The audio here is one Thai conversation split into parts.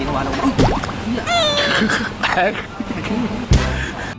ginawa lang. Ay!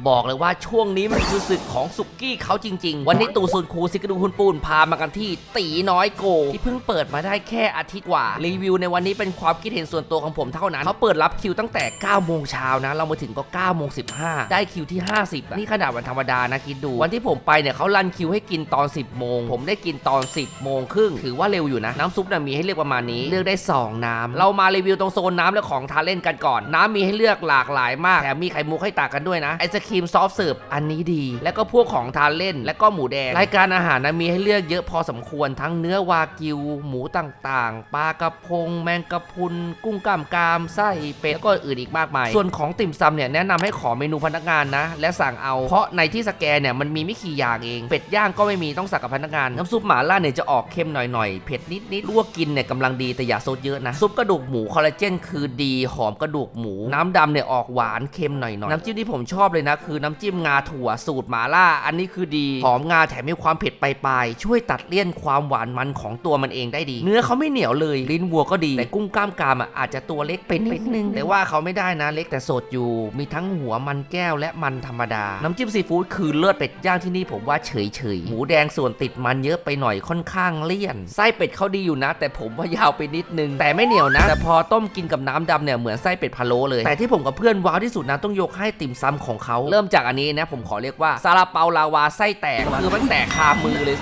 บอกเลยว่าช่วงนี้มันคือศึกของสุกี้เขาจริง ๆ วันนี้ตู่ซุนคูซิกระดูคุณปูนพามากันที่ตีน้อยโก ที่เพิ่งเปิดมาได้แค่อาทิตย์กว่า รีวิวในวันนี้เป็นความคิดเห็นส่วนตัวของผมเท่านั้นเขาเปิดรับคิวตั้งแต่9โมงเช้านะเรามาถึงก็9โมง15 ได้คิวที่ 50 นี่ขนาดวันธรรมดานะคิดดู วันที่ผมไปเนี่ยเขารันคิวให้กินตอน 10โมงผมได้กินตอน 10โมงครึ่งถือว่าเร็วอยู่นะน้ำซุปน่ะมีให้เลือกประมาณนี้เลือกได้ 2 น้ำเรามารีวิวตรงโซนน้ำและของทานเล่นกันก่อน น้ำมีให้เลือกหลากหลายมากแถมมีไข่มุกให้ตักกันด้วยนะไอศครีมซอฟเสิร์ฟอันนี้ดี แล้วก็พวกของทานเล่น และก็หมูแดง รายการอาหารนะมีให้เลือกเยอะพอสมควรทั้งเนื้อวากิว หมูต่างๆ ปลากระพง แมงกะพรุน กุ้งกล้ามกรามไส้เป็ดแล้วก็อื่นอีกมากมาย ส่วนของติ่มซำเนี่ยแนะนำให้ขอเมนูพนักงานนะ และสั่งเอา เพราะในที่สแกนเนี่ยมันมีไม่กี่อย่างเอง เป็ดย่างก็ไม่มีต้องสั่งกับพนักงาน น้ำซุปหม่าล่าเนี่ยจะออกเค็มหน่อยๆ เผ็ดนิดๆลวกกินเนี่ยกำลังดีแต่อย่าซดเยอะนะ ซุปกระดูกหมูคอลลาเจนคือดี หอมกระดูกหมู น้ำดำเนี่ยออกหวานเค็มหน่อยๆ น้ำจิ้มที่ผมชอบเลยนะคือน้ำจิ้มงาถั่วสูตรหม่าล่า อันนี้คือดีหอมงาแถมมีความเผ็ดปลายๆช่วยตัดเลี่ยนความหวานมันของตัวมันเองได้ดี เนื้อเขาไม่เหนียวเลยลิ้นวัวก็ดีแต่กุ้งกล้ามกรามอะอาจจะตัวเล็กไปนิดนึง แต่ว่าเขาไม่ได้นะเล็กแต่สดอยู่ มีทั้งหัวมันแก้วและมันธรรมดา น้ำจิ้มซีฟู้ดคือเลือดเป็ดย่างที่นี่ผมว่าเฉยเฉยๆหมูแดงส่วนติดมันเยอะไปหน่อยค่อนข้างเลี่ยนไส้เป็ดเขาดีอยู่นะ แต่ผมว่ายาวไปนิดนึง แต่ไม่เหนียวนะ แต่พอต้มกินกับน้ำดำเนี่ยเหมือนไส้เป็ดพะโล้เลย แต่ที่ผมกับเพื่อนว้าวที่สุดนะต้องยกให้ติ่มซำของเขาเริ่มจากอันนี้นะ ผมขอเรียกว่าซาลาเปาลาวาไส้แตกคือมันแตกคามือเลย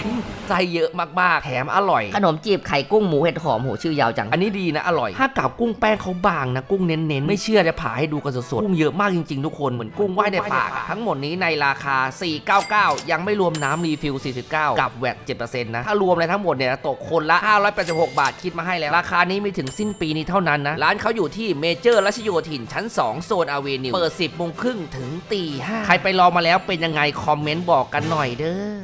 แตกไส้เยอะมากๆ แถมอร่อย ขนมจีบไข่กุ้งหมูเห็ดหอมโหชื่อยาวจัง อันนี้ดีนะอร่อย ถ้ากับกุ้งแป้งเขาบางนะกุ้งเน้นๆ ไม่เชื่อจะผ่าให้ดูกันสดๆ กุ้งเยอะมากจริงๆ ทุกคนเหมือนกุ้งว่ายในปากอะทั้งหมดนี้ในราคา 499 ยังไม่รวมน้ำรีฟิล 49 กับแวต7%นะ ถ้ารวมเลยทั้งหมดเนี่ยตกคนละ 586 บาทคิดมาให้แล้ว ราคานี้มีถึงสิ้นปีนี้เท่านั้นนะ ร้านเขาอยู่ที่เมเจอร์รัชโยธินชั้น 2 โซนอเวนิว เปิด 10โมงครึ่งถึงตี5ใครไปลองมาแล้วเป็นยังไงคอมเมนต์บอกกันหน่อยเด้อ